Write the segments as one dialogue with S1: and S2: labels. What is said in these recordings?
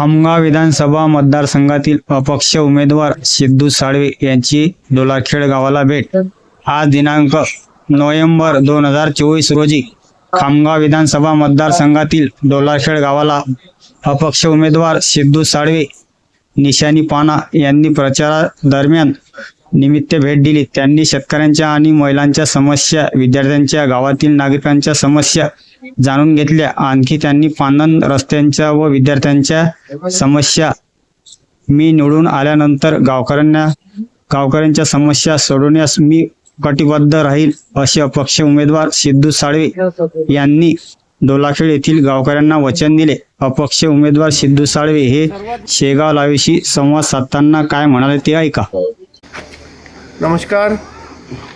S1: खामगाव विधानसभा मतदारसंघातील अपक्ष उमेदवार सिद्धू साळवे यांची डोलाखेड गावाला भेट. आज दिनांक नोव्हेंबर दोन हजार चोवीस रोजी खामगाव विधानसभा मतदारसंघातील डोलाखेड गावाला अपक्ष उमेदवार सिद्धू साळवे निशानी पाना यांनी प्रचारादरम्यान निमित्त भेट दिली. त्यांनी शेतकऱ्यांच्या आणि महिलांच्या समस्या विद्यार्थ्यांच्या गावातील नागरिकांच्या समस्या जाणून घेतल्या. आणखी त्यांनी पानन रस्त्यांच्या व विद्यार्थ्यांच्या समस्या मी निवडून आल्यानंतर गावकऱ्यांना गावकऱ्यांच्या समस्या सोडवण्यास मी कटिबद्ध राहील असे अपक्ष उमेदवार सिद्धू साळवे यांनी डोलाखेड येथील गावकऱ्यांना वचन दिले. अपक्ष उमेदवार सिद्धू साळवे हे शेगाव लावेशी संवाद साधताना काय म्हणाले ते ऐका.
S2: नमस्कार.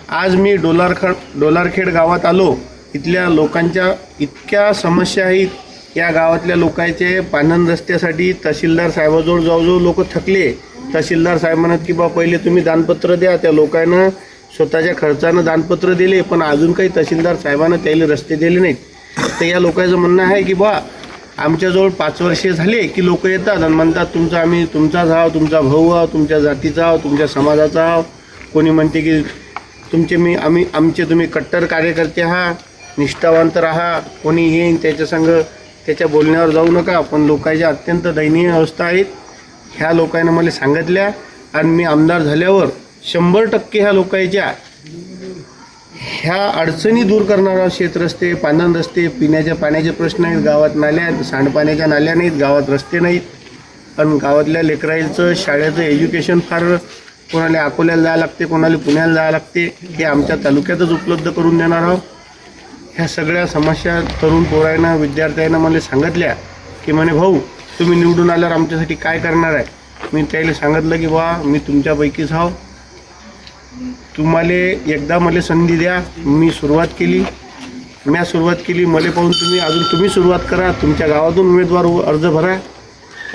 S2: आज मी डोलारखड डोलारखेड गावात आलो. इथल्या लोकांच्या इतक्या समस्या आहेत. या गावातल्या लोकांचे पानन रस्त्यासाठी तहसीलदार साहेबाजवळ जवळजवळ लोक थकले. तहसीलदार साहेब म्हणत की बा पहिले तुम्ही दानपत्र द्या. त्या लोकांना स्वतःच्या खर्चानं दानपत्र दिले पण अजून काही तहसीलदार साहेबांना त्याला रस्ते दिले नाहीत. तर या लोकांचं म्हणणं आहे की बा आमच्याजवळ पाच वर्षे झाले की लोक येतात आणि म्हणतात तुमचा आम्ही तुमचाच आहो तुमचा भाऊ आहो तुमच्या जातीचा आहो तुमच्या समाजाचा आहो कोणी म्हणते की तुमचे मी आम्ही आमचे तुम्ही कट्टर कार्यकर्ते आहात निष्ठावंत राहा कोणी येईन त्याच्या संग त्याच्या बोलण्यावर जाऊ नका पण लोकांच्या अत्यंत दयनीय अवस्था आहेत. ह्या लोकांना मला सांगितल्या आणि मी आमदार झाल्यावर शंभर टक्के ह्या लोकांच्या ह्या अडचणी दूर करणारा शेतरस्ते पांधन रस्ते पिण्याच्या पाण्याचे प्रश्न आहेत गावात नाल्या सांडपाण्याच्या नाल्या नाहीत गावात रस्ते नाहीत. आणि गावातल्या लेकराईचं शाळेचं एज्युकेशन फार कोणाला अकोल्याला जायला लागते कोणाला पुण्याला जायला लागते हे आमच्या तालुक्यातच उपलब्ध करून देणार आहोत. ह्या सगळ्या समस्या तरुण पोरांना विद्यार्थ्यांना मला सांगितल्या की म्हणे भाऊ तुम्ही निवडून आल्यावर आमच्यासाठी काय करणार आहे? मी त्याला सांगितलं की बा मी तुमच्यापैकीच आहो. तुम्हाला एकदा मला संधी द्या. मी सुरुवात केली. म्या सुरुवात केली. मला पाहून तुम्ही अजून तुम्ही सुरुवात करा. तुमच्या गावातून उमेदवार अर्ज भरा.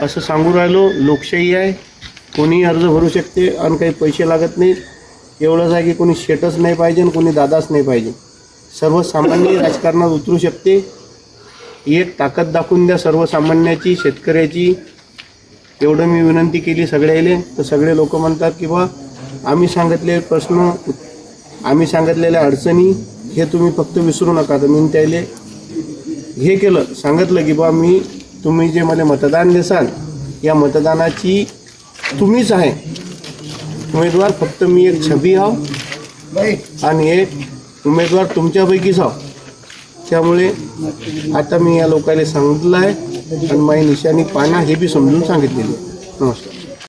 S2: असं सांगू राहिलो. लोकशाही आहे. कोणीही अर्ज भरू शकते आणि काही पैसे लागत नाहीत एवढंच आहे की कोणी शेटच नाही पाहिजे आणि कोणी दादाच नाही पाहिजे. सर्वसामान्य राजकारणात उतरू शकते. एक ताकद दाखवून द्या सर्वसामान्याची शेतकऱ्याची. एवढं मी विनंती केली सगळ्याले. तर सगळे लोक म्हणतात की बा आम्ही सांगितलेले प्रश्न आम्ही सांगितलेल्या अडचणी हे तुम्ही फक्त विसरू नका. तर मी त्याले हे केलं सांगितलं की बा मी तुम्ही जे मला मतदान देसाल या मतदानाची तुम्हीच आहे उमेदवार फक्त मी एक छबी आहो आणि एक उमेदवार तुमच्यापैकीच आहो त्यामुळे आता मी या लोकांना सांगितलं आहे आणि माझी निशाणी पाना हे बी समजून सांगितलेली आहे. नमस्कार